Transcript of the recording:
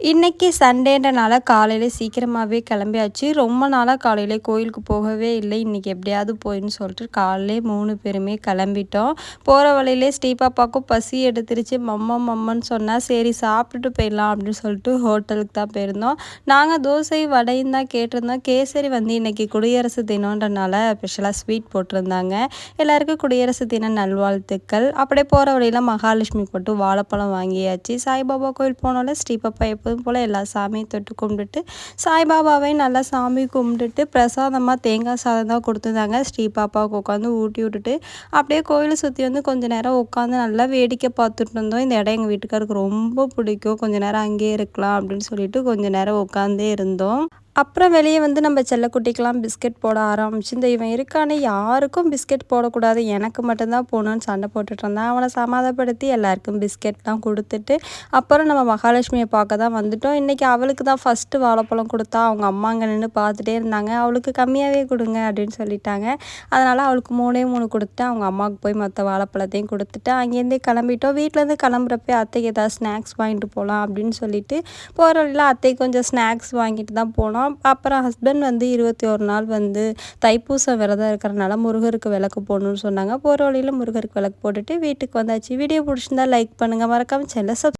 இன்றைக்கி சண்டேன்றனால காலையில் சீக்கிரமாகவே கிளம்பியாச்சு. ரொம்ப நாளாக காலையில் கோயிலுக்கு போகவே இல்லை. இன்றைக்கி எப்படியாவது போயின்னு சொல்லிட்டு காலையிலே மூணு பேருமே கிளம்பிட்டோம். போகிற வழியிலே ஸ்ரீபாப்பாக்கும் பசி எடுத்துருச்சு. மம்மா மம்மன்னு சொன்னால் சரி சாப்பிட்டுட்டு போயிடலாம் அப்படின்னு சொல்லிட்டு ஹோட்டலுக்கு தான் போயிருந்தோம். நாங்கள் தோசை வடையும் தான் கேட்டிருந்தோம். கேசரி வந்து இன்றைக்கி குடியரசு தினன்றனால ஸ்பெஷலாக ஸ்வீட் போட்டிருந்தாங்க. எல்லாருக்கும் குடியரசு தின நல்வாழ்த்துக்கள். அப்படியே போகிற வழியில் மகாலட்சுமி போட்டு வாழைப்பழம் வாங்கியாச்சு. சாய்பாபா கோயில் போனால ஸ்ரீபாப்பா எப்போதும் போல் எல்லா சாமியும் தொட்டு கும்பிட்டுட்டு சாய்பாபாவை நல்லா சாமி கும்பிட்டுட்டு பிரசாதமாக தேங்காய் சாதம் தான் கொடுத்துருந்தாங்க. ஸ்ரீ பாப்பாவுக்கு உட்காந்து ஊட்டி விட்டுட்டு அப்படியே கோயிலை சுற்றி வந்து கொஞ்சம் நேரம் உட்காந்து நல்லா வேடிக்கை பார்த்துட்டு இருந்தோம். இந்த இடம் எங்கள் வீட்டுக்காருக்கு ரொம்ப பிடிக்கும். கொஞ்சம் நேரம் அங்கேயே இருக்கலாம் அப்படின்னு சொல்லிட்டு கொஞ்சம் நேரம் உட்காந்தே இருந்தோம். அப்புறம் வெளியே வந்து நம்ம செல்லக்குட்டிக்கெலாம் பிஸ்கெட் போட ஆரம்பிச்சு இந்த இவன் இருக்கானே யாருக்கும் பிஸ்கெட் போடக்கூடாது எனக்கு மட்டும்தான் போகணுன்னு சண்டை போட்டுட்டு இருந்தான். அவனை சமாதப்படுத்தி எல்லாருக்கும் பிஸ்கெட்லாம் கொடுத்துட்டு அப்புறம் நம்ம மகாலட்சுமியை பார்க்க தான் வந்துட்டோம். இன்றைக்கி அவளுக்கு தான் ஃபஸ்ட்டு வாழைப்பழம் கொடுத்தா அவங்க அம்மா அங்கே நின்று பார்த்துட்டே இருந்தாங்க. அவளுக்கு கம்மியாகவே கொடுங்க அப்படின்னு சொல்லிட்டாங்க. அதனால் அவளுக்கு மூணே மூணு கொடுத்துட்டு அவங்க அம்மாவுக்கு போய் மற்ற வாழைப்பழத்தையும் கொடுத்துட்டு அங்கேருந்தே கிளம்பிட்டோம். வீட்டிலேருந்து கிளம்புறப்ப அத்தைக்கு ஏதாவது ஸ்நாக்ஸ் வாங்கிட்டு போகலாம் அப்படின்னு சொல்லிட்டு போகிற வழியில் அத்தை கொஞ்சம் ஸ்நாக்ஸ் வாங்கிட்டு தான் போனோம். அப்புறம் ஹஸ்பண்ட் வந்து இருபத்தி ஒரு நாள் வந்து தைப்பூசம் விரதம் இருக்கிறனால முருகருக்கு விளக்கு போடணும்னு சொன்னாங்க. போகிற வழியில் முருகருக்கு விளக்கு போட்டுட்டு வீட்டுக்கு வந்தாச்சு. வீடியோ பிடிச்சிருந்தா லைக் பண்ணுங்கள் மறக்காமல் செல்ல சப்